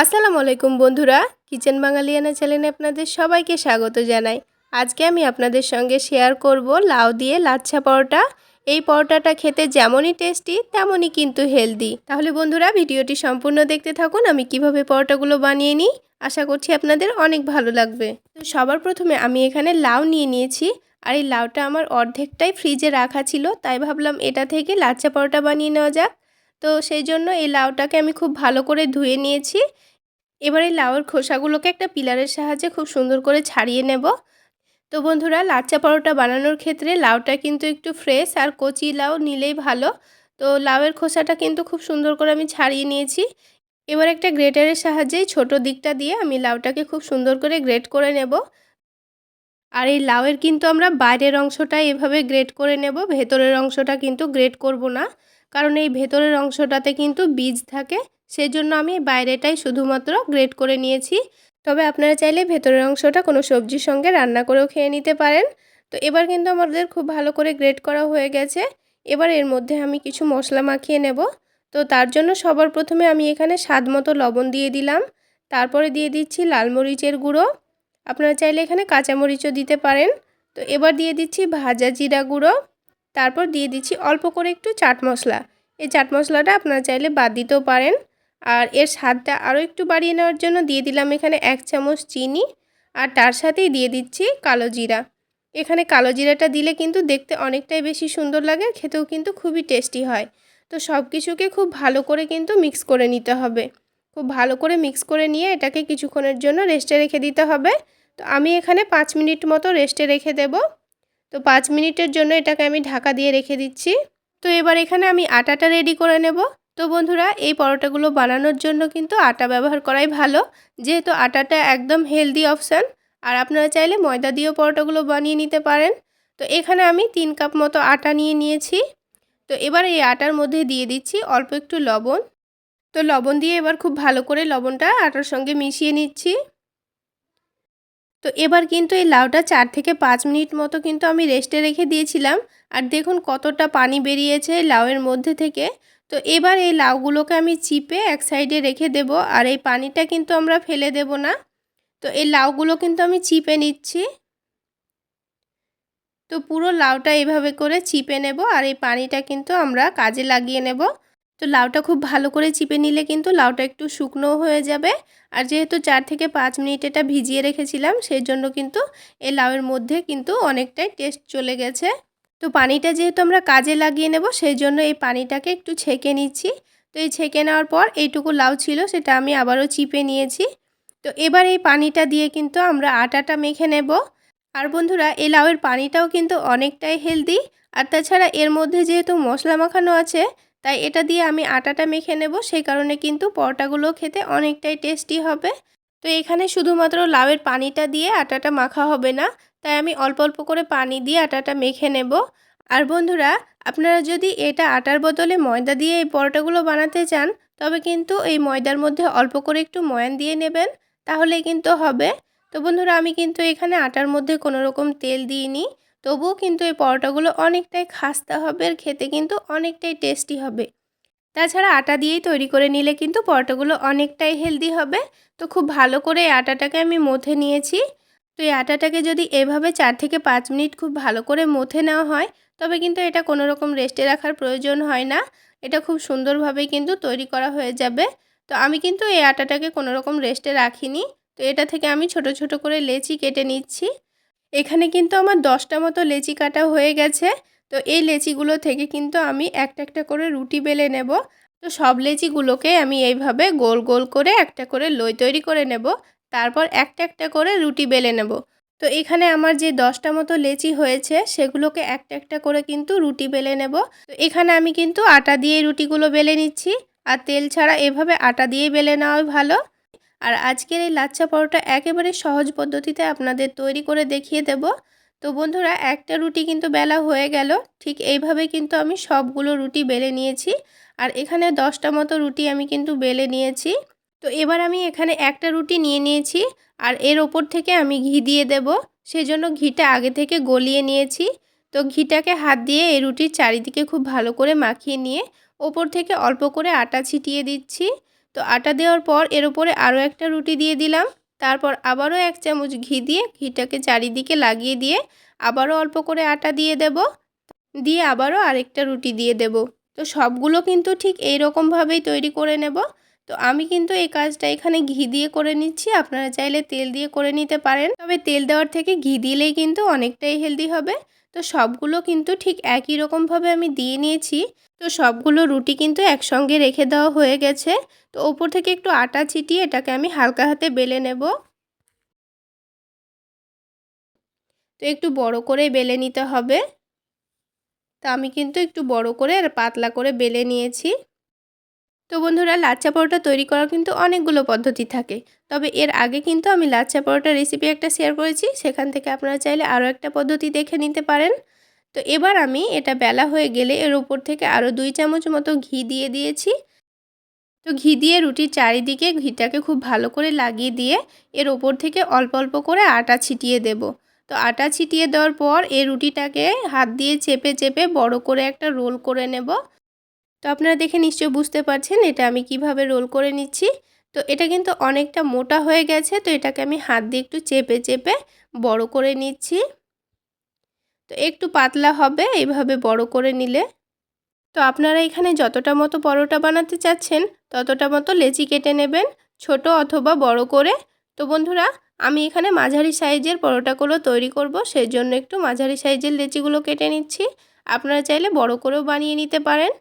আসসালামু আলাইকুম বন্ধুরা, কিচেন বাঙালিয়ানা চ্যানেলে আপনাদের সবাইকে স্বাগত জানাই। আজকে আমি আপনাদের সঙ্গে শেয়ার করব লাউ দিয়ে লাচ্ছা পরোটা। এই পরোটাটা খেতে যেমনই টেস্টি, তেমনই কিন্তু হেলদি। তাহলে বন্ধুরা, ভিডিওটি সম্পূর্ণ দেখতে থাকুন, আমি কীভাবে পরোটাগুলো বানিয়ে নিই, আশা করছি আপনাদের অনেক ভালো লাগবে। তো সবার প্রথমে আমি এখানে লাউ নিয়ে নিয়েছি, আর এই লাউটা আমার অর্ধেকটাই ফ্রিজে রাখা ছিল, তাই ভাবলাম এটা থেকে লাচ্ছা পরোটা বানিয়ে নেওয়া যাক। তো সেই জন্য এই লাউটাকে আমি খুব ভালো করে ধুয়ে নিয়েছি। এবার এই লাউয়ের খোসাগুলোকে একটা পিলারের সাহায্যে খুব সুন্দর করে ছাড়িয়ে নেব। তো বন্ধুরা, লাচ্চা পরোটা বানানোর ক্ষেত্রে লাউটা কিন্তু একটু ফ্রেশ আর কচি লাউ নিলেই ভালো। তো লাউয়ের খোসাটা কিন্তু খুব সুন্দর করে আমি ছাড়িয়ে নিয়েছি। এবার একটা গ্রেটারের সাহায্যেই ছোট দিকটা দিয়ে আমি লাউটাকে খুব সুন্দর করে গ্রেট করে নেব। আর এই লাউয়ের কিন্তু আমরা বাইরের অংশটা এভাবে গ্রেট করে নেব, ভেতরের অংশটা কিন্তু গ্রেট করব না। কারণ এই ভেতরের অংশটাতে কিন্তু বীজ থাকে সেই জন্য আমি বাইরেটাই শুধুমাত্র গ্রেট করে নিয়েছি। তবে আপনারা চাইলে ভেতরের অংশটা কোনো সবজির সঙ্গে রান্না করেও খেয়ে নিতে পারেন। তো এবার কিন্তু আমাদের খুব ভালো করে গ্রেট করা হয়ে গেছে। এবার এর মধ্যে আমি কিছু মশলা মাখিয়ে নেব। তো তার জন্য সবার প্রথমে আমি এখানে স্বাদ মতো লবণ দিয়ে দিলাম। তারপরে দিয়ে দিচ্ছি লাল মরিচের গুঁড়ো। আপনারা চাইলে এখানে কাঁচামরিচও দিতে পারেন। তো এবার দিয়ে দিচ্ছি ভাজা জিরা গুঁড়ো। তারপর দিয়ে দিচ্ছি অল্প করে একটু চাট মশলা। এই চাট মশলাটা আপনারা চাইলে বাদ দিতেও পারেন। আর এর স্বাদটা আরও একটু বাড়িয়ে নেওয়ার জন্য দিয়ে দিলাম এখানে এক চামচ চিনি। আর তার সাথেই দিয়ে দিচ্ছি কালো জিরা। এখানে কালো জিরাটা দিলে কিন্তু দেখতে অনেকটাই বেশি সুন্দর লাগে, খেতেও কিন্তু খুবই টেস্টি হয়। তো সব কিছুকে খুব ভালো করে কিন্তু মিক্স করে নিতে হবে। খুব ভালো করে মিক্স করে নিয়ে এটাকে কিছুক্ষণের জন্য রেস্টে রেখে দিতে হবে। তো আমি এখানে পাঁচ মিনিট মতো রেস্টে রেখে দেব। তো পাঁচ মিনিটের জন্য এটাকে আমি ঢাকা দিয়ে রেখে দিচ্ছি। তো এবার এখানে আমি আটাটা রেডি করে নেব। তো বন্ধুরা, এই পরোটাগুলো বানানোর জন্য কিন্তু আটা ব্যবহার করাই ভালো। যেহেতু আটাটা একদম হেলদি অপশান আর আপনারা চাইলে ময়দা দিয়েও পরোটাগুলো বানিয়ে নিতে পারেন। তো এখানে আমি তিন কাপ মতো আটা নিয়ে নিয়েছি। তো এবার এই আটার মধ্যে দিয়ে দিচ্ছি অল্প একটু লবণ। তো লবণ দিয়ে এবার খুব ভালো করে লবণটা আটার সঙ্গে মিশিয়ে নিচ্ছি। তো এবার কিন্তু এই লাউটা চার থেকে পাঁচ মিনিট মতো কিন্তু আমি রেস্টে রেখে দিয়েছিলাম। আর দেখুন কতটা পানি বেরিয়েছে লাউয়ের মধ্যে থেকে। তো এবার এই লাউগুলোকে আমি চিপে এক সাইডে রেখে দেব আর এই পানিটা কিন্তু আমরা ফেলে দেব না। তো এই লাউগুলো কিন্তু আমি চিপে নিচ্ছি। তো পুরো লাউটা এভাবে করে চিপে নেব আর এই পানিটা কিন্তু আমরা কাজে লাগিয়ে নেব। তো লাউটা খুব ভালো করে চিপে নিলে কিন্তু লাউটা একটু শুকনো হয়ে যাবে। আর যেহেতু চার থেকে পাঁচ মিনিট এটা ভিজিয়ে রেখেছিলাম সেই জন্য কিন্তু এই লাউয়ের মধ্যে কিন্তু অনেকটাই টেস্ট চলে গেছে। তো পানিটা যেহেতু আমরা কাজে লাগিয়ে নেব সেই জন্য এই পানিটাকে একটু ছেঁকে নিচ্ছি। তো এই ছেঁকে নেওয়ার পর এইটুকু লাউ ছিল, সেটা আমি আবারও চিপে নিয়েছি। তো এবার এই পানিটা দিয়ে কিন্তু আমরা আটাটা মেখে নেব। আর বন্ধুরা, এই লাউয়ের পানিটাও কিন্তু অনেকটাই হেলদি। আর তাছাড়া এর মধ্যে যেহেতু মশলা মাখানো আছে তাই এটা দিয়ে আমি আটাটা মেখে নেব। সেই কারণে কিন্তু পরোটাগুলো খেতে অনেকটাই টেস্টি হবে। তো এখানে শুধুমাত্র লাউয়ের পানিটা দিয়ে আটাটা মাখা হবে না, তাই আমি অল্প অল্প করে পানি দিয়ে আটাটা মেখে নেব। আর বন্ধুরা, আপনারা যদি এটা আটার বদলে ময়দা দিয়ে এই পরোটাগুলো বানাতে চান, তবে কিন্তু এই ময়দার মধ্যে অল্প করে একটু ময়ান দিয়ে নেবেন তাহলে কিন্তু হবে। তো বন্ধুরা, আমি কিন্তু এখানে আটার মধ্যে কোনো রকম তেল দিইনি। তবুও কিন্তু এই পরোটাগুলো অনেকটাই খাস্তা হবে আর খেতে কিন্তু অনেকটাই টেস্টি হবে। তাছাড়া আটা দিয়েই তৈরি করে নিলে কিন্তু পরোটাগুলো অনেকটাই হেলদি হবে। তো খুব ভালো করে আটাটাকে আমি মথে নিয়েছি। তো এই আটাটাকে যদি এভাবে চার থেকে পাঁচ মিনিট খুব ভালো করে মথে নেওয়া হয়, তবে কিন্তু এটা কোনো রকম রেস্টে রাখার প্রয়োজন হয় না। এটা খুব সুন্দরভাবে কিন্তু তৈরি করা হয়ে যাবে। তো আমি কিন্তু এই আটাটাকে কোনো রকম রেস্টে রাখিনি। তো এটা থেকে আমি ছোট ছোট করে লেচি কেটে নিচ্ছি। এখানে কিন্তু আমার দশটা মতো লেচি কাটা হয়ে গেছে। তো এই লেচিগুলো থেকে কিন্তু আমি একটা একটা করে রুটি বেলে নেব। তো সব লেচিগুলোকে আমি এইভাবে গোল গোল করে একটা করে লই তৈরি করে নেব। তারপর একটা একটা করে রুটি বেলে নেব। তো এখানে আমার যে দশটা মতো লেচি হয়েছে, সেগুলোকে একটা একটা করে কিন্তু রুটি বেলে নেব। তো এখানে আমি কিন্তু আটা দিয়ে রুটিগুলো বেলে নিচ্ছি। আর তেল ছাড়া এভাবে আটা দিয়ে বেলে নেওয়াই ভালো। আর আজকের এই লাচ্ছা পরোটা একেবারে সহজ পদ্ধতিতে আপনাদের তৈরি করে দেখিয়ে দেব। তো বন্ধুরা, একটা রুটি কিন্তু বেলা হয়ে গেল। ঠিক এইভাবে কিন্তু আমি সবগুলো রুটি বেলে নিয়েছি। আর এখানে দশটা মতো রুটি আমি কিন্তু বেলে নিয়েছি। তো এবার আমি এখানে একটা রুটি নিয়ে নিয়েছি। আর এর ওপর থেকে আমি ঘি দিয়ে দেব। সেজন্য ঘিটা আগে থেকে গলিয়ে নিয়েছি। তো ঘিটাকে হাত দিয়ে এই রুটির চারিদিকে খুব ভালো করে মাখিয়ে নিয়ে ওপর থেকে অল্প করে আটা ছিটিয়ে দিচ্ছি। তো আটা দেওয়ার পর এর উপরে আরও একটা রুটি দিয়ে দিলাম। তারপর আবারও এক চামচ ঘি দিয়ে ঘিটাকে চারিদিকে লাগিয়ে দিয়ে আবারও অল্প করে আটা দিয়ে দেব। দিয়ে আবারও আরেকটা রুটি দিয়ে দেব। তো সবগুলো কিন্তু ঠিক এই রকমভাবেই তৈরি করে নেব। তো আমি কিন্তু এই কাজটা এখানে ঘি দিয়ে করে নিচ্ছি। আপনারা চাইলে তেল দিয়ে করে নিতে পারেন। তবে তেল দেওয়ার থেকে ঘি দিলেই কিন্তু অনেকটাই হেলদি হবে। তো সবগুলো কিন্তু ঠিক একই রকমভাবে আমি দিয়ে নিয়েছি। তো সবগুলো রুটি কিন্তু একসঙ্গে রেখে দেওয়া হয়ে গেছে। তো ওপর থেকে একটু আটা ছিটিয়ে এটাকে আমি হালকা হাতে বেলে নেব। তো একটু বড় করে বেলে নিতে হবে। তা আমি কিন্তু একটু বড় করে আর পাতলা করে বেলে নিয়েছি। তো বন্ধুরা, লাচ্চা পরোটা তৈরি করার কিন্তু অনেকগুলো পদ্ধতি থাকে। তবে এর আগে কিন্তু আমি লাচ্চা পরোটার রেসিপি একটা শেয়ার করেছি, সেখান থেকে আপনারা চাইলে আরও একটা পদ্ধতি দেখে নিতে পারেন। তো এবার আমি এটা বেলা হয়ে গেলে এর উপর থেকে আরও দুই চামচ মতো ঘি দিয়ে দিয়েছি। তো ঘি দিয়ে রুটির চারিদিকে ঘিটাকে খুব ভালো করে লাগিয়ে দিয়ে এর ওপর থেকে অল্প অল্প করে আটা ছিটিয়ে দেব। তো আটা ছিটিয়ে দেওয়ার পর এই রুটিটাকে হাত দিয়ে চেপে চেপে বড় করে একটা রোল করে নেব। তো আপনারা দেখে নিশ্চয় বুঝতে পারছেন এটা আমি কীভাবে রোল করে নিচ্ছি। তো এটা কিন্তু অনেকটা মোটা হয়ে গেছে, তো এটাকে আমি হাত দিয়ে একটু চেপে চেপে বড় করে নিচ্ছি। তো একটু পাতলা হবে এইভাবে বড় করে নিলে। তো আপনারা এখানে যতটা মতো পরোটা বানাতে চাচ্ছেন, ততটা মতো লেচি কেটে নেবেন, ছোট অথবা বড় করে। তো বন্ধুরা, আমি এখানে মাঝারি সাইজের পরোটাগুলো তৈরি করব সেই জন্য একটু মাঝারি সাইজের লেচিগুলো কেটে নিচ্ছি। আপনারা চাইলে বড় করেও বানিয়ে নিতে পারেন।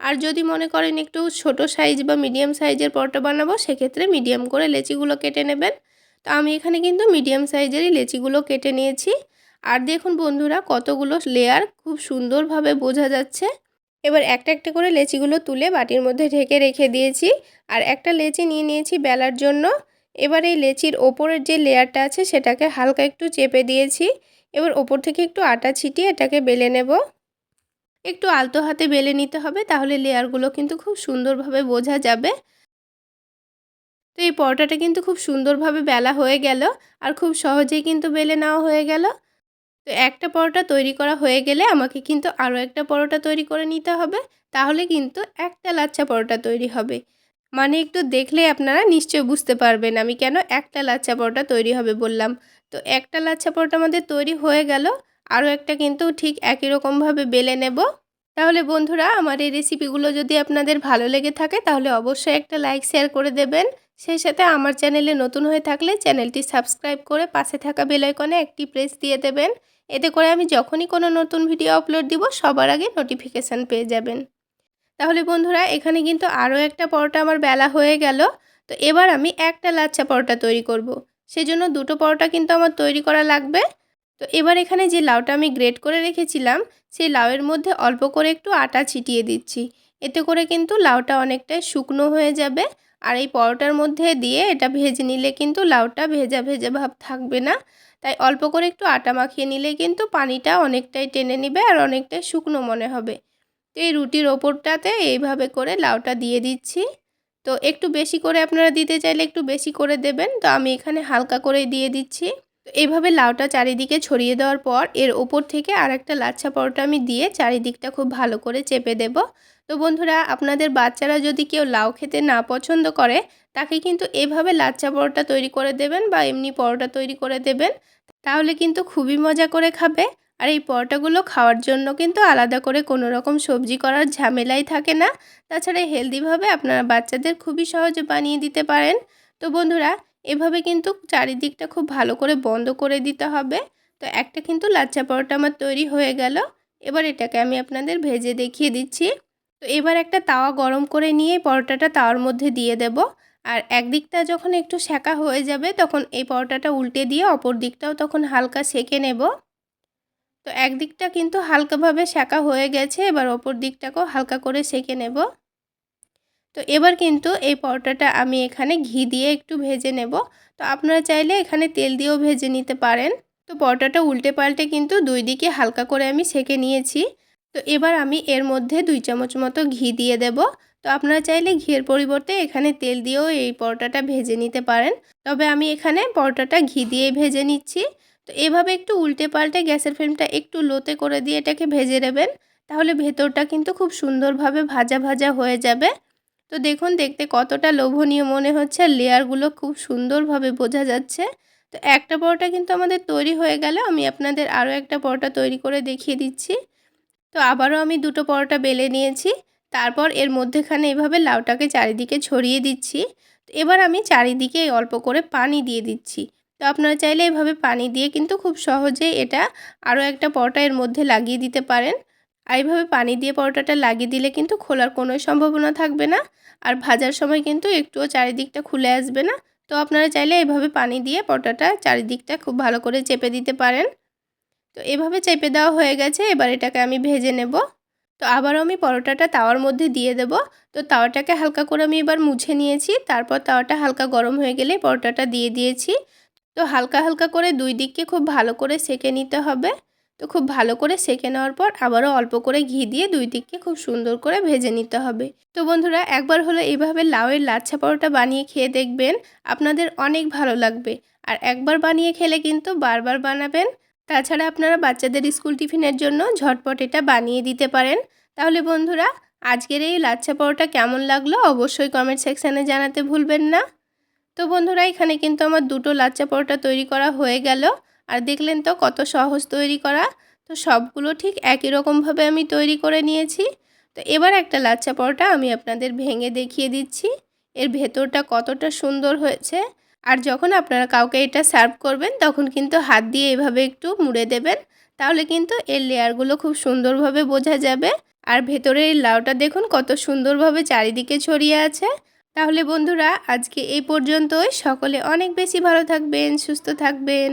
আর যদি মনে করেন একটু ছোট সাইজ বা মিডিয়াম সাইজের পরোটা বানাবো, সেক্ষেত্রে মিডিয়াম করে লেচিগুলো কেটে নেবেন। তো আমি এখানে কিন্তু মিডিয়াম সাইজেরই লেচিগুলো কেটে নিয়েছি। আর দেখুন বন্ধুরা, কতগুলো লেয়ার খুব সুন্দরভাবে বোঝা যাচ্ছে। এবার একটা একটা করে লেচিগুলো তুলে বাটির মধ্যে ঢেকে রেখে দিয়েছি। আর একটা লেচি নিয়ে নিয়েছি বেলার জন্য। এবার এই লেচির ওপরের যে লেয়ারটা আছে, সেটাকে হালকা একটু চেপে দিয়েছি। এবার ওপর থেকে একটু আটা ছিটিয়ে এটাকে বেলে নেব। একটু আলতো হাতে বেলে নিতে হবে, তাহলে লেয়ারগুলো কিন্তু খুব সুন্দরভাবে বোঝা যাবে। তো এই পরোটাটা কিন্তু খুব সুন্দরভাবে বেলা হয়ে গেল আর খুব সহজেই কিন্তু বেলে নেওয়া হয়ে গেল। তো একটা পরোটা তৈরি করা হয়ে গেলে আমাকে কিন্তু আরও একটা পরোটা তৈরি করে নিতে হবে, তাহলে কিন্তু একটা লাচ্ছা পরোটা তৈরি হবে। মানে একটু দেখলে আপনারা নিশ্চয় বুঝতে পারবেন আমি কেন একটা লাচ্ছা পরোটা তৈরি হবে বললাম। তো একটা লাচ্ছা পরোটা আমাদের তৈরি হয়ে গেল আরও একটা কিন্তু ঠিক একই রকমভাবে বেলে নেব। তাহলে বন্ধুরা, আমার এই রেসিপিগুলো যদি আপনাদের ভালো লেগে থাকে, তাহলে অবশ্যই একটা লাইক শেয়ার করে দেবেন। সেই সাথে আমার চ্যানেলে নতুন হয়ে থাকলে চ্যানেলটি সাবস্ক্রাইব করে পাশে থাকা বেলাইকনে একটি প্রেস দিয়ে দেবেন। এতে করে আমি যখনই কোনো নতুন ভিডিও আপলোড দিব, সবার আগে নোটিফিকেশান পেয়ে যাবেন। তাহলে বন্ধুরা, এখানে কিন্তু আরও একটা পরোটা আমার বেলা হয়ে গেল। তো এবার আমি একটা লাচ্ছা পরোটা তৈরি করব। সেজন্য দুটো পরোটা কিন্তু আমার তৈরি করা লাগবে। তো এবার এখানে যে লাউটা আমি গ্রেট করে রেখেছিলাম, সেই লাউয়ের মধ্যে অল্প করে একটু আটা ছিটিয়ে দিচ্ছি। এতে করে কিন্তু লাউটা অনেকটাই শুকনো হয়ে যাবে। আর এই পরোটার মধ্যে দিয়ে এটা ভেজে নিলে কিন্তু লাউটা ভেজা ভেজা ভাব থাকবে না। তাই অল্প করে একটু আটা মাখিয়ে নিলে কিন্তু পানিটা অনেকটাই টেনে নিবে আর অনেকটাই শুকনো মনে হবে। তো এই রুটির ওপরটাতে এইভাবে করে লাউটা দিয়ে দিচ্ছি। তো একটু বেশি করে আপনারা দিতে চাইলে একটু বেশি করে দেবেন। তো আমি এখানে হালকা করে দিয়ে দিচ্ছি। তো এইভাবে লাউটা চারিদিকে ছড়িয়ে দেওয়ার পর এর ওপর থেকে আর একটা লাচ্ছা পরোটা আমি দিয়ে চারিদিকটা খুব ভালো করে চেপে দেব। তো বন্ধুরা, আপনাদের বাচ্চারা যদি কেউ লাউ খেতে না পছন্দ করে, তাকে কিন্তু এভাবে লাচ্ছা পরোটা তৈরি করে দেবেন বা এমনি পরোটা তৈরি করে দেবেন, তাহলে কিন্তু খুবই মজা করে খাবে। আর এই পরোটাগুলো খাওয়ার জন্য কিন্তু আলাদা করে কোনো রকম সবজি করার ঝামেলাই থাকে না। তাছাড়া হেলদিভাবে আপনারা বাচ্চাদের খুবই সহজে বানিয়ে দিতে পারেন। তো বন্ধুরা এভাবে কিন্তু চারিদিকটা খুব ভালো করে বন্ধ করে দিতে হবে। তো একটা কিন্তু লাচ্চা পরোটা আমার তৈরি হয়ে গেল। এবার এটাকে আমি আপনাদের ভেজে দেখিয়ে দিচ্ছি। তো এবার একটা তাওয়া গরম করে নিয়ে পরোটাটা তাওয়ার মধ্যে দিয়ে দেব। আর একদিকটা যখন একটু সেকা হয়ে যাবে তখন এই পরোটাটা উল্টে দিয়ে অপর দিকটাও তখন হালকা সেকে নেব। তো একদিকটা কিন্তু হালকাভাবে সেকা হয়ে গেছে, এবার অপর দিকটাকেও হালকা করে সেকে নেব। তো এবার কিন্তু এই পরোটাটা আমি এখানে ঘি দিয়ে একটু ভেজে নেব। তো আপনারা চাইলে এখানে তেল দিয়েও ভেজে নিতে পারেন। তো পরোটাটা উল্টে পাল্টে কিন্তু দুই দিকে হালকা করে আমি সেকে নিয়েছি। তো এবার আমি এর মধ্যে দুই চামচ মতো ঘি দিয়ে দেব। তো আপনারা চাইলে ঘিয়ের পরিবর্তে এখানে তেল দিয়েও এই পরোটাটা ভেজে নিতে পারেন। তবে আমি এখানে পরোটাটা ঘি দিয়ে ভেজে নিচ্ছি। তো এভাবে একটু উল্টে পাল্টে গ্যাসের ফ্লেমটা একটু লোতে করে দিয়ে এটাকে ভেজে নেবেন। তাহলে ভেতরটা কিন্তু খুব সুন্দরভাবে ভাজা ভাজা হয়ে যাবে। তো দেখুন, দেখতে কতটা লোভনীয় মনে হচ্ছে আর লেয়ারগুলো খুব সুন্দরভাবে বোঝা যাচ্ছে। তো একটা পরোটা কিন্তু আমাদের তৈরি হয়ে গেল। আমি আপনাদের আরও একটা পরোটা তৈরি করে দেখিয়ে দিচ্ছি। তো আবারও আমি দুটো পরোটা বেলে নিয়েছি। তারপর এর মধ্যেখানে এভাবে লাউটাকে চারিদিকে ছড়িয়ে দিচ্ছি। তো এবার আমি চারিদিকে অল্প করে পানি দিয়ে দিচ্ছি। তো আপনারা চাইলে এভাবে পানি দিয়ে কিন্তু খুব সহজেই এটা আরও একটা পরোটা এর মধ্যে লাগিয়ে দিতে পারেন। আর এইভাবে পানি দিয়ে পরোটাটা লাগিয়ে দিলে কিন্তু খোলার কোনো সম্ভাবনা থাকবে না। আর ভাজার সময় কিন্তু একটুও চারিদিকটা খুলে আসবে না। তো আপনারা চাইলে এভাবে পানি দিয়ে পরোটাটা চারিদিকটা খুব ভালো করে চেপে দিতে পারেন। তো এভাবে চেপে দেওয়া হয়ে গেছে, এবার এটাকে আমি ভেজে নেব। তো আবারও আমি পরোটাটা তাওয়ার মধ্যে দিয়ে দেব। তো তাওয়াটাকে হালকা করে আমি এবার মুছে নিয়েছি। তারপর তাওয়াটা হালকা গরম হয়ে গেলে পরোটাটা দিয়ে দিয়েছি। তো হালকা হালকা করে দুই দিককে খুব ভালো করে সেকে নিতে হবে। তো খুব ভালো করে সেকে নেওয়ার পর আবারও অল্প করে ঘি দিয়ে দুই দিককে খুব সুন্দর করে ভেজে নিতে হবে। তো বন্ধুরা, একবার হলো এইভাবে লাউয়ের লাচ্ছা পরোটা বানিয়ে খেয়ে দেখবেন আপনাদের অনেক ভালো লাগবে। আর একবার বানিয়ে খেলে কিন্তু বারবার বানাবেন। তাছাড়া আপনারা বাচ্চাদের স্কুল টিফিনের জন্য ঝটপট এটা বানিয়ে দিতে পারেন। তাহলে বন্ধুরা, আজকের এই লাচ্ছা পরোটা কেমন লাগল অবশ্যই কমেন্ট সেকশানে জানাতে ভুলবেন না। তো বন্ধুরা, এখানে কিন্তু আমার দুটো লাচ্চা পরোটা তৈরি করা হয়ে গেল। আর দেখলেন তো কত সহজ তৈরি করা। তো সবগুলো ঠিক একই রকমভাবে আমি তৈরি করে নিয়েছি। তো এবার একটা লাচ্চা পরোটা আমি আপনাদের ভেঙে দেখিয়ে দিচ্ছি। এর ভেতরটা কতটা সুন্দর হয়েছে। আর যখন আপনারা কাউকে এটা সার্ভ করবেন, তখন কিন্তু হাত দিয়ে এভাবে একটু মুড়ে দেবেন। তাহলে কিন্তু এর লেয়ারগুলো খুব সুন্দরভাবে বোঝা যাবে। আর ভেতরের এই লাউটা দেখুন কত সুন্দরভাবে চারিদিকে ছড়িয়ে আছে। তাহলে বন্ধুরা, আজকে এই পর্যন্তই। সকলে অনেক বেশি ভালো থাকবেন, সুস্থ থাকবেন।